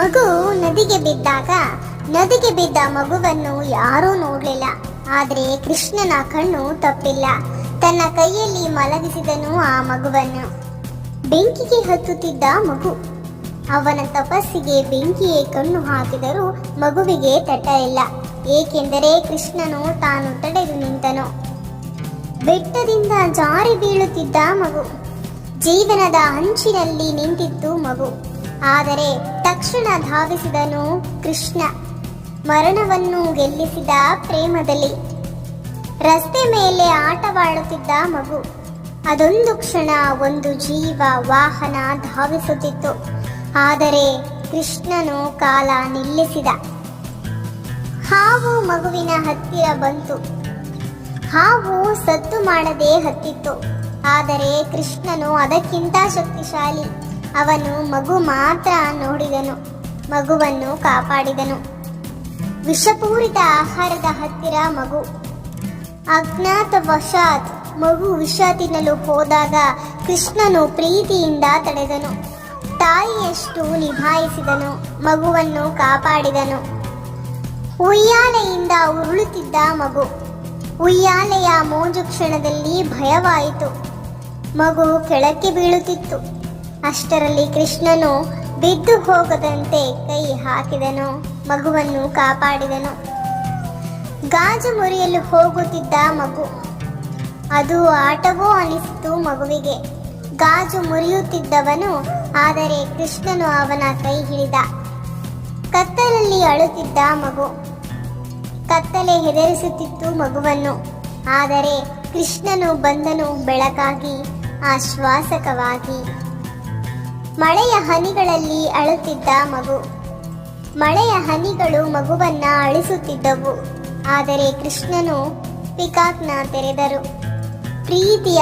ಮಗು ನದಿಗೆ ಬಿದ್ದಾಗ, ನದಿಗೆ ಬಿದ್ದ ಮಗುವನ್ನು ಯಾರೂ ನೋಡಲಿಲ್ಲ. ಆದರೆ ಕೃಷ್ಣನ ಕಣ್ಣು ತಪ್ಪಿಲ್ಲ. ತನ್ನ ಕೈಯಲ್ಲಿ ಮಲಗಿಸಿದನು ಆ ಮಗುವನ್ನು. ಬೆಂಕಿಗೆ ಹತ್ತುತ್ತಿದ್ದ ಮಗು. ಅವನ ತಪಸ್ಸಿಗೆ ಬೆಂಕಿಯೇ ಕಣ್ಣು ಹಾಕಿದರೂ ಮಗುವಿಗೆ ತಟ್ಟಲಿಲ್ಲ ಏಕೆಂದರೆ ಕೃಷ್ಣನು ತಾನು ತಡೆದು ನಿಂತನು. ಬೆಟ್ಟದಿಂದ ಜಾರಿ ಬೀಳುತ್ತಿದ್ದ ಮಗು. ಜೀವನದ ಅಂಚಿನಲ್ಲಿ ನಿಂತಿತ್ತು ಮಗು. ಆದರೆ ತಕ್ಷಣ ಧಾವಿಸಿದನು ಕೃಷ್ಣ. ಮರಣವನ್ನು ಗೆಲ್ಲಿಸಿದ ಪ್ರೇಮದಲ್ಲಿ. ರಸ್ತೆ ಮೇಲೆ ಆಟವಾಡುತ್ತಿದ್ದ ಮಗು. ಅದೊಂದು ಕ್ಷಣ ಒಂದು ಜೀವ ವಾಹನ ಧಾವಿಸುತ್ತಿತ್ತು. ಆದರೆ ಕೃಷ್ಣನು ಕಾಲ ನಿಲ್ಲಿಸಿದ. ಹಾವು ಮಗುವಿನ ಹತ್ತಿರ ಬಂತು. ಹಾವು ಸತ್ತು ಮಾಡದೆ ಹತ್ತಿತ್ತು. ಆದರೆ ಕೃಷ್ಣನು ಅದಕ್ಕಿಂತ ಶಕ್ತಿಶಾಲಿ. ಅವನು ಮಗು ಮಾತ್ರ ನೋಡಿದನು, ಮಗುವನ್ನು ಕಾಪಾಡಿದನು. ವಿಷಪೂರಿತ ಆಹಾರದ ಹತ್ತಿರ ಮಗು. ಅಜ್ಞಾತ ವಶಾತ್ ಮಗು ವಿಷ ತಿನ್ನಲು ಹೋದಾಗ ಕೃಷ್ಣನು ಪ್ರೀತಿಯಿಂದ ತಡೆದನು. ತಾಯಿಯಷ್ಟು ನಿಭಾಯಿಸಿದನು, ಮಗುವನ್ನು ಕಾಪಾಡಿದನು. ಉಯ್ಯಾಲೆಯಿಂದ ಉರುಳುತ್ತಿದ್ದ ಮಗು. ಉಯ್ಯಾಲೆಯ ಮೋಜು ಕ್ಷಣದಲ್ಲಿ ಭಯವಾಯಿತು. ಮಗು ಕೆಳಕ್ಕೆ ಬೀಳುತ್ತಿತ್ತು. ಅಷ್ಟರಲ್ಲಿ ಕೃಷ್ಣನು ಬಿದ್ದು ಹೋಗದಂತೆ ಕೈ ಹಾಕಿದನು, ಮಗುವನ್ನು ಕಾಪಾಡಿದನು. ಗಾಜು ಮುರಿಯಲು ಹೋಗುತ್ತಿದ್ದ ಮಗು. ಅದು ಆಟವೋ ಅನಿಸಿತು ಮಗುವಿಗೆ. ಗಾಜು ಮುರಿಯುತ್ತಿದ್ದವನು, ಆದರೆ ಕೃಷ್ಣನು ಅವನ ಕೈ ಹಿಡಿದ. ಕತ್ತಲಲ್ಲಿ ಅಳುತ್ತಿದ್ದ ಮಗು. ಕತ್ತಲೆ ಹೆದರಿಸುತ್ತಿತ್ತು ಮಗುವನ್ನು. ಆದರೆ ಕೃಷ್ಣನು ಬಂದನು ಬೆಳಕಾಗಿ, ಆಶ್ವಾಸಕವಾಗಿ. ಮಳೆಯ ಹನಿಗಳಲ್ಲಿ ಅಳುತ್ತಿದ್ದ ಮಗು. ಮಳೆಯ ಹನಿಗಳು ಮಗುವನ್ನ ಅಳಿಸುತ್ತಿದ್ದವು. ಆದರೆ ಕೃಷ್ಣನು ಪಿಕಾಕ್ನ ತೆರೆದರು. ಪ್ರೀತಿಯ